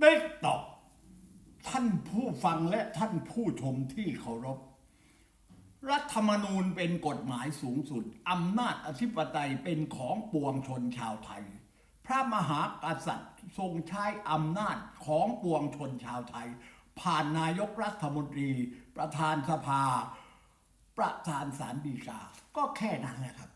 ได้ตอบท่านผู้ฟังและท่านผู้ชมที่เคารพ รัฐธรรมนูญเป็นกฎหมายสูงสุด อำนาจอธิปไตยเป็นของปวงชนชาวไทย พระมหากษัตริย์ทรงใช้อำนาจของปวงชนชาวไทย ผ่านนายกรัฐมนตรี ประธานสภา ประธานศาลฎีกา ก็แค่นั้นแหละครับ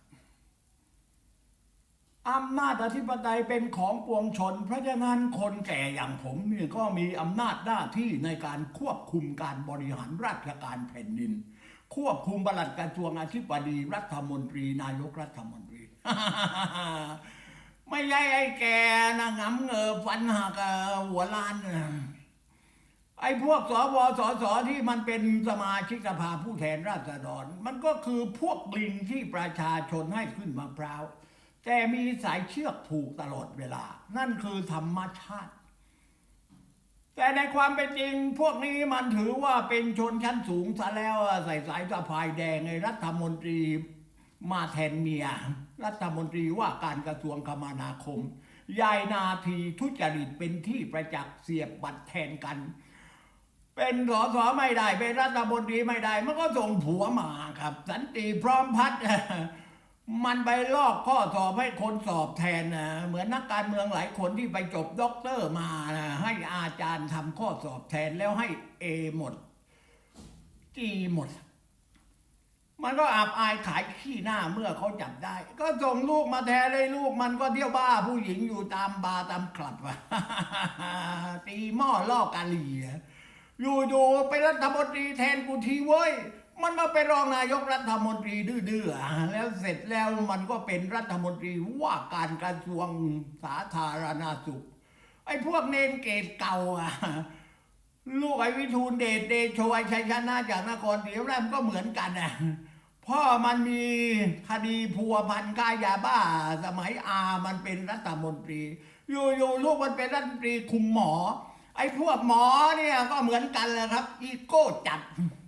อำนาจอธิปไตยเป็นของปวงชน เพราะฉะนั้นคนแก่อย่างผมเนี่ยก็มีอำนาจหน้าที่ในการควบคุมการบริหารราชการแผ่นดิน ควบคุมบลัดกระทรวงอธิบดีรัฐมนตรีนายกรัฐมนตรี ไม่ใช่ไอ้แกนะงำเงอฟันหักหัวล้านนะไอ้พวกสวสสที่มันเป็นสมาชิกสภาผู้แทนราษฎร มันก็คือพวกลิงที่ประชาชนให้ขึ้นมะพร้าว แต่มีสายเชือกผูกตลอดเวลา นั่นคือธรรมชาติ แต่ในความเป็นจริงพวกนี้มันถือว่าเป็นชนชั้นสูงซะแล้วใส่สายสะพายแดงในรัฐมนตรีมาแทนเมีย รัฐมนตรีว่าการกระทรวงคมนาคม ยายนาทีทุจริตเป็นที่ประจักษ์เสียบบัตรแทนกัน เป็นสสไม่ได้ เป็นรัฐมนตรีไม่ได้ มันก็ส่งผัวมาครับ สันติพร้อมพัฒน์ มันไปลอกข้อสอบให้คนสอบแทนนะเหมือนนักการเมืองหลายคนที่ไปจบด็อกเตอร์มานะให้อาจารย์ทำข้อสอบแทนแล้วให้เอหมดจีหมด มันก็อับอายขายขี้หน้าเมื่อเขาจับได้ ก็ส่งลูกมาแทนเลยลูกมันก็เที่ยวบ้าผู้หญิงอยู่ตามบาร์ตามคลับอะตีหม้อลอกาลีอะอยู่ๆไปรัฐมนตรีแทนกูทีเว้ย มันมาเป็นรองนายกรัฐมนตรีดื้อๆอแล้วเสร็จแล้วมันก็เป็นรัฐมนตรีว่าการกระทรวงสาธารณสุข ไอ้พวกเนนเกตเก่าอะลูกไอ้วิทูลเดชเดชโชไอ้ชัยชนะจากนครศรีธรรมราชมันก็เหมือนกันอะพ่อมันมีคดีพัวพันกายาบ้า สมัยอามันเป็นรัฐมนตรี อยู่ๆลูกมันเป็นรัฐมนตรีคุมหมอ ไอ้พวกหมอเนี่ยก็เหมือนกันแหละครับ อีโก้จัด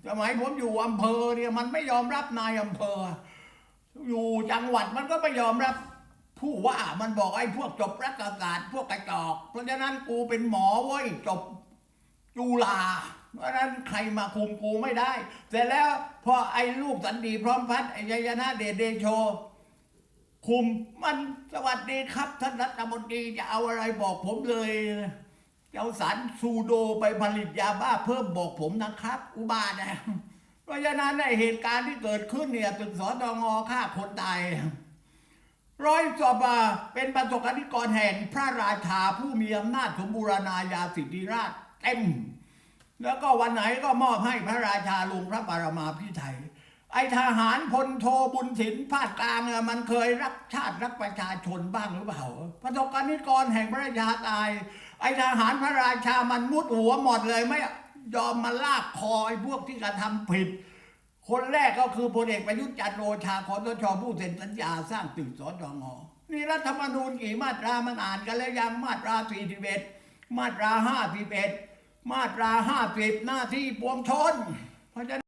สมัยผมอยู่อำเภอเนี่ยมันไม่ยอมรับนายอำเภอ อยู่จังหวัดมันก็ไม่ยอมรับ ผู้ว่ามันบอกไอ้พวกจบรัฐศาสตร์พวกกระจอก เพราะฉะนั้นกูเป็นหมอเว้ยจบจุฬาเพราะฉะนั้นใครมาคุมกูไม่ได้ เสร็จแล้วพอไอ้ลูกสันติพร้อมพัฒน์ไอ้ชัยนะเดชเดโช คุมมันสวัสดีครับท่านรัฐมนตรีจะเอาอะไรบอกผมเลย จะเอาสารซูโดไปผลิตยาบ้าเพิ่มบอกผมนะครับ อุบาทนะเพราะฉะนั้นในเหตุการณ์ที่เกิดขึ้นเนี่ยตึกสตงฆ่าคนตายร้อยศพอะเป็นประสบการณิกรแห่งพระราชาผู้มีอำนาจสมบูรณาญาสิทธิราชเต็ม แล้วก็วันไหนก็มอบให้พระราชาลงพระบารมาพิไทยไอทหารพลโทบุญสินภาคกลางมันเคยรักชาติรักประชาชนบ้างหรือเปล่าประสบการณิกรแห่งพระราชาตาย ไอทหารพระราชามันมุดหัวหมดเลยไม่ยอมมาลากคอไอพวกที่กระทำผิด คนแรกก็คือพลเอกประยุทธ์จันทร์โอชาคอสชผู้เซ็นสัญญาสร้างตึกสตงนี่รัฐธรรมนูญกี่มาตรามันอ่านกันแล้วยังมาตรา41มาตรา51มาตรา50หน้าที่ปวงชนเพราะฉะนั้น